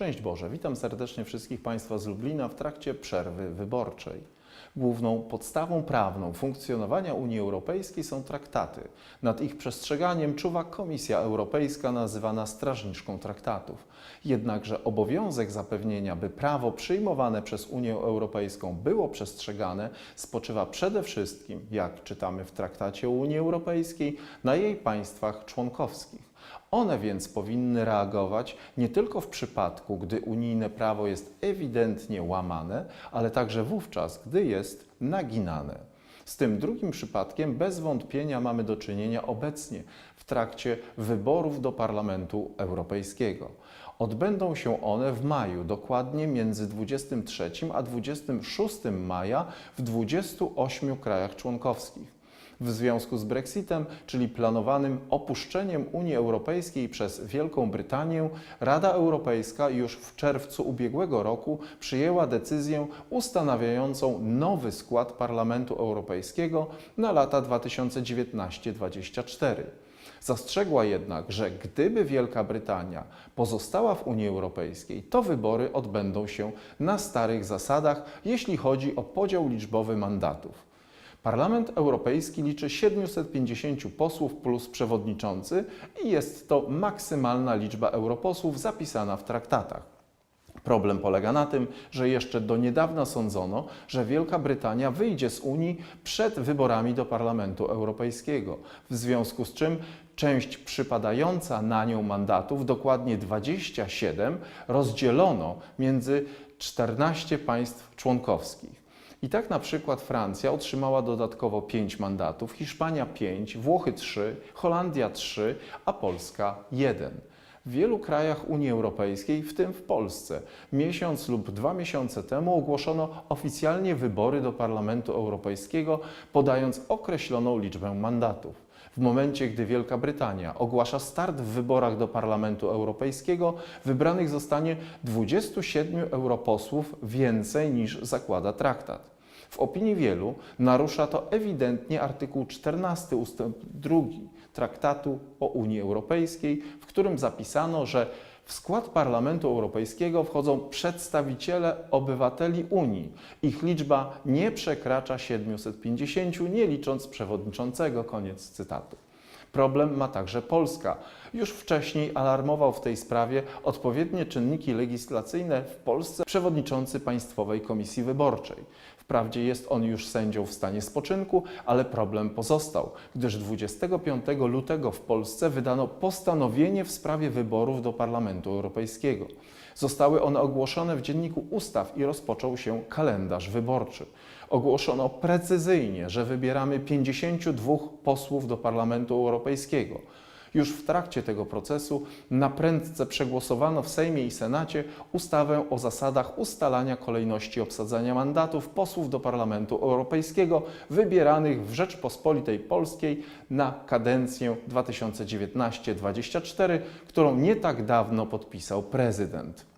Szczęść Boże, witam serdecznie wszystkich Państwa z Lublina w trakcie przerwy wyborczej. Główną podstawą prawną funkcjonowania Unii Europejskiej są traktaty. Nad ich przestrzeganiem czuwa Komisja Europejska nazywana strażniczką traktatów. Jednakże obowiązek zapewnienia, by prawo przyjmowane przez Unię Europejską było przestrzegane, spoczywa przede wszystkim, jak czytamy w traktacie Unii Europejskiej, na jej państwach członkowskich. One więc powinny reagować nie tylko w przypadku, gdy unijne prawo jest ewidentnie łamane, ale także wówczas, gdy jest naginane. Z tym drugim przypadkiem bez wątpienia mamy do czynienia obecnie w trakcie wyborów do Parlamentu Europejskiego. Odbędą się one w maju, dokładnie między 23 a 26 maja w 28 krajach członkowskich. W związku z Brexitem, czyli planowanym opuszczeniem Unii Europejskiej przez Wielką Brytanię, Rada Europejska już w czerwcu ubiegłego roku przyjęła decyzję ustanawiającą nowy skład Parlamentu Europejskiego na lata 2019-2024. Zastrzegła jednak, że gdyby Wielka Brytania pozostała w Unii Europejskiej, to wybory odbędą się na starych zasadach, jeśli chodzi o podział liczbowy mandatów. Parlament Europejski liczy 750 posłów plus przewodniczący i jest to maksymalna liczba europosłów zapisana w traktatach. Problem polega na tym, że jeszcze do niedawna sądzono, że Wielka Brytania wyjdzie z Unii przed wyborami do Parlamentu Europejskiego, w związku z czym część przypadająca na nią mandatów, dokładnie 27, rozdzielono między 14 państw członkowskich. I tak na przykład Francja otrzymała dodatkowo 5 mandatów, Hiszpania 5, Włochy 3, Holandia 3, a Polska 1. W wielu krajach Unii Europejskiej, w tym w Polsce, miesiąc lub dwa miesiące temu ogłoszono oficjalnie wybory do Parlamentu Europejskiego, podając określoną liczbę mandatów. W momencie, gdy Wielka Brytania ogłasza start w wyborach do Parlamentu Europejskiego, wybranych zostanie 27 europosłów więcej niż zakłada traktat. W opinii wielu narusza to ewidentnie artykuł 14 ust. 2 Traktatu o Unii Europejskiej, w którym zapisano, że w skład Parlamentu Europejskiego wchodzą przedstawiciele obywateli Unii. Ich liczba nie przekracza 750, nie licząc przewodniczącego. Koniec cytatu. Problem ma także Polska. Już wcześniej alarmował w tej sprawie odpowiednie czynniki legislacyjne w Polsce przewodniczący Państwowej Komisji Wyborczej. Wprawdzie jest on już sędzią w stanie spoczynku, ale problem pozostał, gdyż 25 lutego w Polsce wydano postanowienie w sprawie wyborów do Parlamentu Europejskiego. Zostały one ogłoszone w Dzienniku Ustaw i rozpoczął się kalendarz wyborczy. Ogłoszono precyzyjnie, że wybieramy 52 posłów do Parlamentu Europejskiego. Już w trakcie tego procesu na prędce przegłosowano w Sejmie i Senacie ustawę o zasadach ustalania kolejności obsadzania mandatów posłów do Parlamentu Europejskiego wybieranych w Rzeczpospolitej Polskiej na kadencję 2019-2024, którą nie tak dawno podpisał prezydent.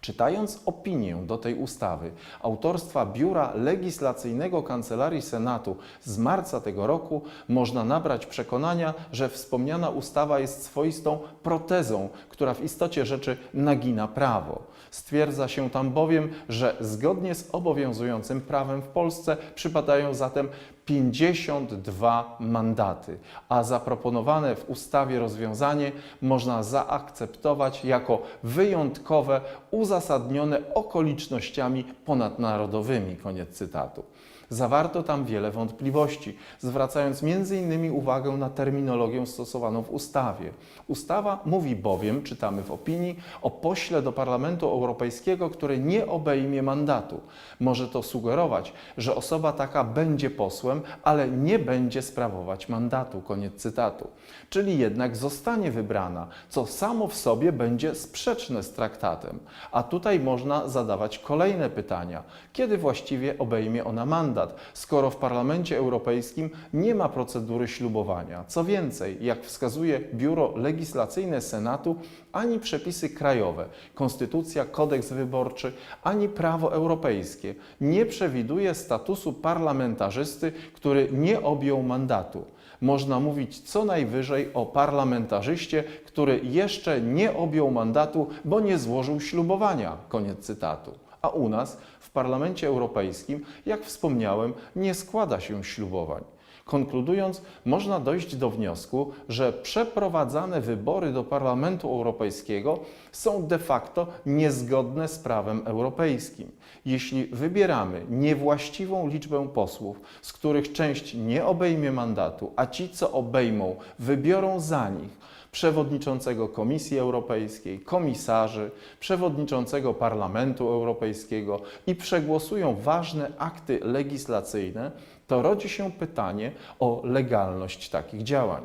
Czytając opinię do tej ustawy autorstwa Biura Legislacyjnego Kancelarii Senatu z marca tego roku, można nabrać przekonania, że wspomniana ustawa jest swoistą protezą, która w istocie rzeczy nagina prawo. Stwierdza się tam bowiem, że zgodnie z obowiązującym prawem w Polsce przypadają zatem 52 mandaty, a zaproponowane w ustawie rozwiązanie można zaakceptować jako wyjątkowe, uzasadnione okolicznościami ponadnarodowymi. Koniec cytatu. Zawarto tam wiele wątpliwości, zwracając m.in. uwagę na terminologię stosowaną w ustawie. Ustawa mówi bowiem, czytamy w opinii, o pośle do Parlamentu Europejskiego, który nie obejmie mandatu. Może to sugerować, że osoba taka będzie posłem, ale nie będzie sprawować mandatu. Koniec cytatu. Czyli jednak zostanie wybrana, co samo w sobie będzie sprzeczne z traktatem. A tutaj można zadawać kolejne pytania. Kiedy właściwie obejmie ona mandat? skoro w Parlamencie Europejskim nie ma procedury ślubowania. Co więcej, jak wskazuje Biuro Legislacyjne Senatu, ani przepisy krajowe, konstytucja, kodeks wyborczy, ani prawo europejskie nie przewiduje statusu parlamentarzysty, który nie objął mandatu. można mówić co najwyżej o parlamentarzyście, który jeszcze nie objął mandatu, bo nie złożył ślubowania. Koniec cytatu. A u nas w Parlamencie Europejskim, jak wspomniałem, nie składa się ślubowań. Konkludując, można dojść do wniosku, że przeprowadzane wybory do Parlamentu Europejskiego są de facto niezgodne z prawem europejskim. Jeśli wybieramy niewłaściwą liczbę posłów, z których część nie obejmie mandatu, a ci, co obejmą, wybiorą za nich przewodniczącego Komisji Europejskiej, komisarzy, przewodniczącego Parlamentu Europejskiego i przegłosują ważne akty legislacyjne, to rodzi się pytanie o legalność takich działań.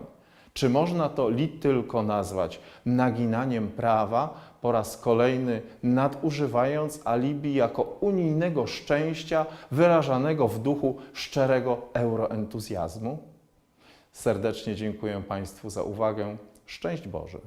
Czy można to li tylko nazwać naginaniem prawa, po raz kolejny nadużywając alibi jako unijnego szczęścia wyrażanego w duchu szczerego euroentuzjazmu? Serdecznie dziękuję Państwu za uwagę. Szczęść Boże!